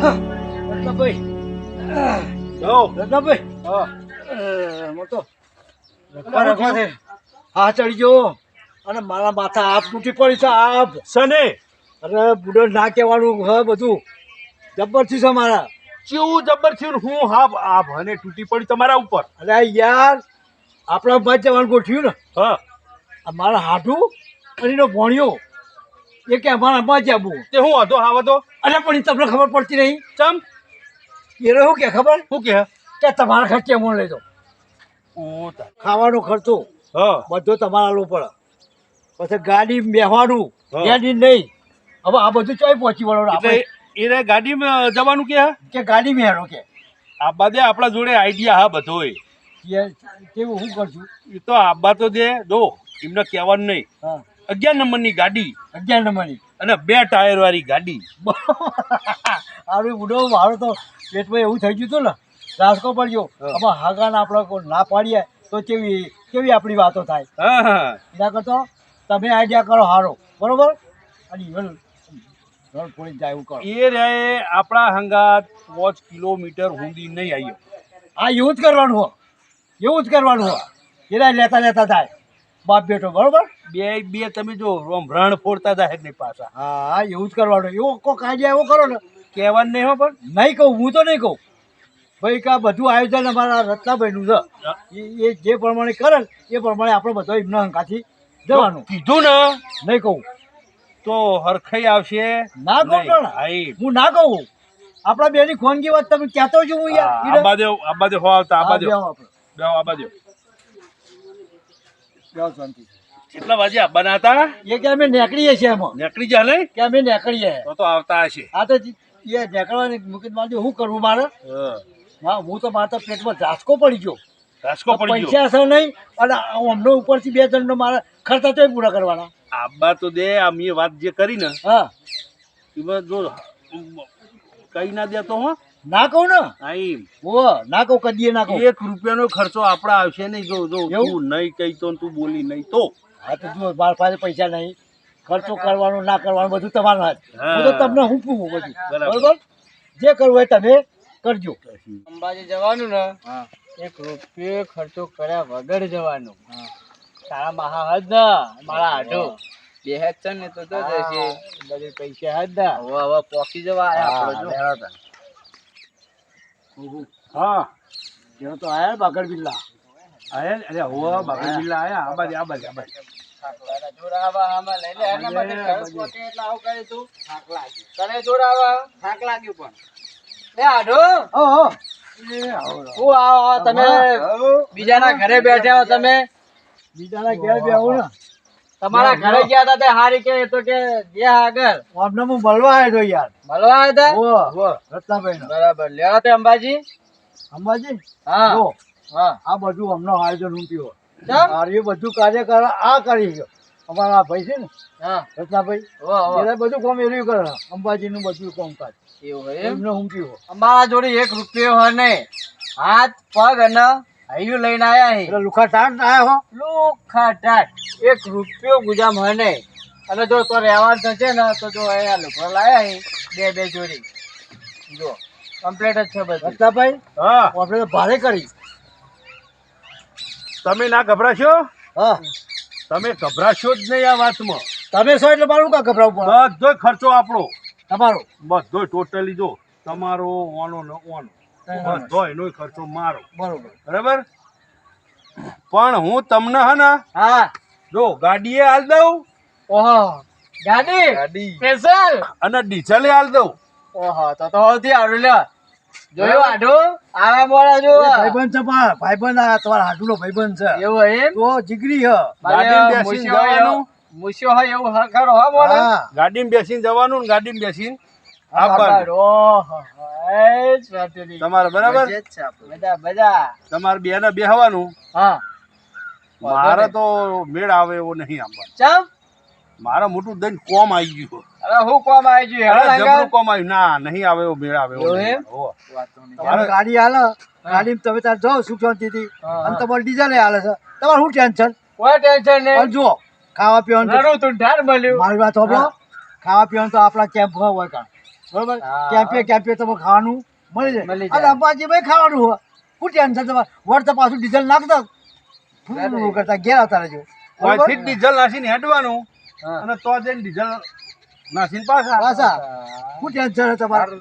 રત્નાભાઈ. રત્નાભાઈ. હા. મોટો. રખવા રખવા છે હા ચડી ગયો. અને મારા માથા આપ તૂટી પડી છે આપ. સને અરે બુડો ના કહેવાનું હ બધું. જબરથી છે મારા. કેવું જબર થયું હું હા આ ભને તૂટી પડી તમારા ઉપર? અરે યાર આપણા બાદ જવાનું ગોઠવ્યું ને. હા. મારા હાથું અને એનો ભોણિયો. એ કે અમારા બાદ જવું તે હું હતો હા હતો અરે પણ તમને ખબર પડતી નહીં. ચમ? એ રહ્યું કે ખબર? શું કે કે તમારા ખર્ચે મોણ લેજો ખાવાનો ખર્ચો હા. બધો તમારા લો પડે. પછી ગાડી બેહવાનું. ગાડી નહીં. હવે આ બધું ચોય પહોંચી વળો આપણે. એને ગાડીમાં જવાનું કે? કે ગાડી મેળો કે. આબા દે આપણા જોડે આઈડિયા હા બધોય કેવું હું કરશું? એ તો આબા તો દે દો. એમને કહેવાનું નહીં. હા. અગિયાર નંબરની ગાડી અગિયાર નંબરની. અને બે ટાયર વાળી ગાડી. આરું બુડો મારો તો પેટમાં એવું થઈ ગયું હતું ને રાસકો પડ્યો. આમાં હાગાને આપણે કોઈ ના પાડીએ તો કેવી કેવી આપણી વાતો થાય? એના કરતો તમે આઈડિયા કરો હારો. બરોબર? અને ઇવન જાય એવું કરો. એ રે આપણા હંગાત પાંચ કિલોમીટર સુધી નહીં આવ્યો. આ એવું જ કરવાનું હો એવું જ કરવાનું હો એના લેતા લેતા થાય. બાપ બેઠો બરોબર? બે બે તમે જો રણ ફોડતા જાય નહીં પાછા. હા એવું જ કરવાનું. એવો કો કાયદા એવો કરો ને. કહેવાનું નહીં હો પણ. નહીં કહું હું તો નહીં કહું. ભાઈ કે બધું આયોજન અમારા રત્નાભાઈનું છે. એ જે પ્રમાણે કરે એ પ્રમાણે આપણે બધો એમના હંકાથી જવાનું. કીધું ને. નહીં કહું. તો હરખાઈ આવશે. ના કહું પણ. હા, ના કહું. આપણા બેની ખોનગી વાત તમે કહેતો છું હું યાર હા, આબા દેવ આબા દેવ હો આવતા આબા હા, શાંતિ. કેટલા વાગે આવવાના હતા? એ કે અમે નીકળીએ છીએ એમાં. નીકળી જાય નહીં કે અમે નીકળીએ. તો તો આવતા હશે. આ તો એ નીકળવાની મૂકી માંડી શું કરવું મારે? હા. હા હું તો મારા તો પેટમાં ધાસકો પડી ગયો. રાજકો પડી ગયો? પૈસા છે નહીં અને અમને ઉપરથી બે જણનો મારા ખર્ચા તો પૂરા કરવાના. આબા તો દે આ મેં વાત જે કરી ને હા. એમાં જો કઈ ના દેતો હો. ના કહું ને? આઈ ઓ ના કહું કદીએ ના કહું. એક રૂપિયાનો ખર્ચો આપડા આવશે નહીં. જો જો તું નહીં કહી તો તું બોલી નહીં તો. હા તો જો મારા પાસે પૈસા નહીં. ખર્ચો કરવાનો ના કરવાનો બધું તમારો હાથ. હું. તો તમને હું પૂછું બધું? બરાબર. જે કરવું હોય તમે કરજો. અંબાજી જવાનું ને? એક રૂપિયો ખર્ચો કર્યા વગર જવાનું. તારા માહા હદ ના? મારા આઢો બે હેચન છે ને તો તો જશે. બધી પૈસા હદ ના? હવે હવે પોકી જવા આયા આપણે જો. હા એનો તો આયા બાગડ બિલ્લા આયા અરે હોવા બાગડ બિલ્લા આયા. આ બાજુ આ બાજુ આ બાજુ. બીજાના ઘરે બેઠા હો તમે. બીજાના ઘેર બી ને. તમારા ઘરે ગયા હતા તે હારી કે તો કે જે આગળ. અમને હું મળવા આવ્યો હતો યાર. મળવા આવ્યા હતા ઓ રત્નાભાઈ બરાબર. લેવા તે અંબાજી? અંબાજી? હા. જો હા. આ બધું અમનો આયોજન ઊંટ્યો? આ એ બધું કાર્ય કર આ કરી ગયો. અમારા ભાઈ છે ને હા. રત્નાભાઈ ઓ હો. એને બધું કામ એર્યું કરે અંબાજીનું બધું કામકાજ. એવું હોય એમ? એમને ઊંટ્યો અમારા જોડે એક રૂપિયો હોય નહીં. હાથ પગ અને હૈયું લઈને આયા અહીં એટલે લુખા ટાટ આયા હો? લુખા ટાટ એક રૂપિયો ગુજામ હોય નહીં. અને જો તો રહેવા થશે ને તો જો અહીંયા લોકો લાયા બે બે જોડી. જો કમ્પ્લેટ જ છે બધું. રત્નાભાઈ હા. આપણે તો ભારે કરી. તમે ના ગભરાશો? હા. તમે ગભરાશો જ નહીં આ વાતમાં. તમે છો એટલે મારું કા ગભરાવું બધો ખર્ચો આપણો. તમારો. બધો ટોટલી જો તમારો ઓનો ને ઓનો. બધો એનો ખર્ચો મારો. બરોબર. બરાબર? પણ હું તમને હે ને હા. જો ગાડીએ હાલ દઉં? ઓહો ગાડી? ગાડી. સ્પેશિયલ? અને ડીઝલે હાલ દઉં. ઓહો તો તો હોતી સારું લ્યો જોયો આઢો? આવા મોડા જો. ભાઈબંધ છે પણ ભાઈબંધ આ તમારા હાડુનો ભાઈબંધ છે. એવો એમ? તો જીગરી હ. ગાડીમાં બેસીને જવાનું. મુસ્યો હોય એવું હ- ખરો હ મોડા? ગાડીમાં બેસીને જવાનું ને ગાડીમાં બેસીને. તમારે બરાબર? બધા બધા તમારે બે ને બેહવાનું. હા. મારે તો મેળ આવે એવો નહીં આંબા ચમ? મારા મોટું દઈને કોમ આવી ગયું. અરે હું કોમ આવી ગયું? અરે જબરું કોમ આવ્યું ના નહીં આવે એવો મેળ આવે એવો એમ? તમારે ગાડી હાલે. ગાડીમાં તમે તાર જાઓ સુખ શાંતિથી અને તમારે ડીઝલ હાલે છે. તમારે શું ટેન્શન? કોઈ ટેન્શન નહીં. જુઓ. ખાવા પીવાનું તો- રડું તું ઢાર મળ્યું. મારી વાત સાંભળો. ખાવા પીવાનું તો આપણા કેમ્પ હોય કાં. બરોબર. કેમ્પે કેમ્પે તમે ખાવાનું મળી જાય. અને અંબાજીમાં ખાવાનું હોય. શું ટેન્શન તમારે? વળતા પાછું ડીઝલ નાખતા ફૂલ કરતા ઘેર આવતા રહેજો. બરોબર? ડીઝલ નાખીને હેડવાનું હા. અને તો જઈને ડીઝલ નાખીને પાછા. પાછા. શું ટેન્શન તમારે?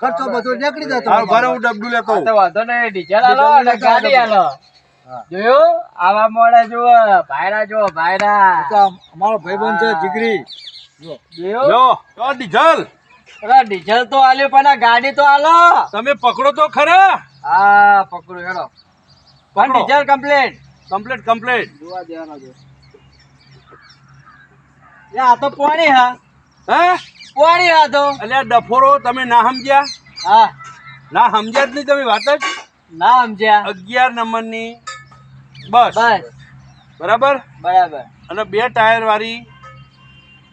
ખર્ચો બધો નીકળી જાય હાલ ભરે તમારો. હું ડબડું લેતો તો વાંધો નહીં ડીઝલ આલો અને ગાડી આલો હા. જોયું? આવા મોડે જુઓ ભાયરા જુઓ ભાયરા. તો અમારો ભાઈબંધ છે જીગરી. જોયું? લો તો ડીઝલ. અરે ડીઝલ તો આલ્યો પણ આ ગાડી તો આલો તમે પકડો તો ખરા. હા પકડો હેડો. પણ. Diesel complete. કમ્પ્લીટ કમ્પ્લીટ દેવાનો એ આ તો પાણી હા. હે? પાણી હા તો. એટલે ડફોરો તમે ના સમજ્યા? હા. ના સમજ્યા જ નહીં તમે વાત જ? ના સમજ્યા. અગિયાર નંબરની બસ. બસ. બરાબર? બરાબર. અને બે ટાયર વાળી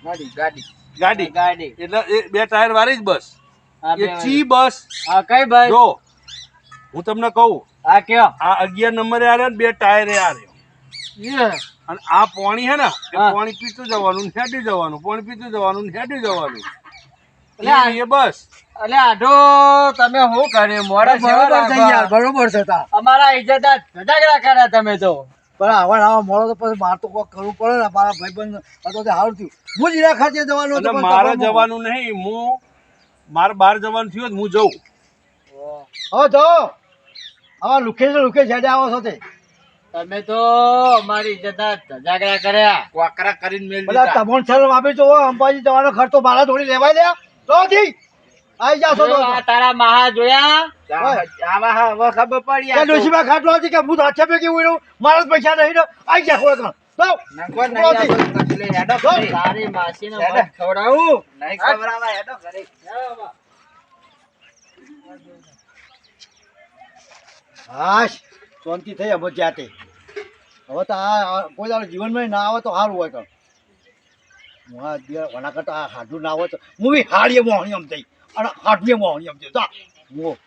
ગાડી ગાડી. ગાડી. ગાડી. એટલે બે ટાયર વાળી જ બસ. હા એ ચી બસ? હા કઈ ભાઈ જો હું તમને કહું હા કયો? આ અગિયાર નંબરે આ રહ્યો ને બે ટાયરે આ રહ્યો યે. અને આ પાણી હે ને એ પાણી પીતું જવાનું ને હેડી જવાનું પાણી પીતું જવાનું ને હેડી જવાનું. એટલે આ- એ- બસ. એટલે આઢો તમે શું કરે મોડા બરોબર છે યાર. બરોબર છે તા. અમારા ઇજ્જતદાર ધજાગરા કર્યા તમે તો. પણ આવા આવા મોડો તો પછી મારે તો કોક કરવું પડે ને મારા ભાઈબંધ હતો તે સારું થયું. હું જ ખાતે ખર્ચે જવાનું પણ મારે જવાનું નહીં હું મારે બહાર જવાનું થયું તો હું જઉં. હવે જો આવા લુખે છે લુખે છેડે આવો છો તે. તમે તો અમારી ઇજ્જત ધજાગરા કર્યા. કોકરા કરીને મેલ બધા તમોન શરમ આપી જો અંબાજી જવાનો ખર્ચો મારા થોડી લેવાય દે તો થી આઈ જાશો તો. આ તારા મહા જોયા? આવા હવે ખબર પડી કે ડોશીમાં ખાટલો હતી કે હું હાથે પે કેવું રહ્યું મારા જ પૈસા નહીં ને આઈ જા કોઈ તો ખવડાવું. નહીં ખવડાવા હેડો ઘરે. હાશ, શાંતિ થઈ અમે જાતે. હવે તો આ કોઈ દાડો જીવનમાં ના આવે તો સારું હોય કણ હું આ કરતા આ હાડું ના આવે તો હું બી હાડીએ મોહણી એમ થઈ. અને હાડીએ મોહણી એમ થઈ. જા. હું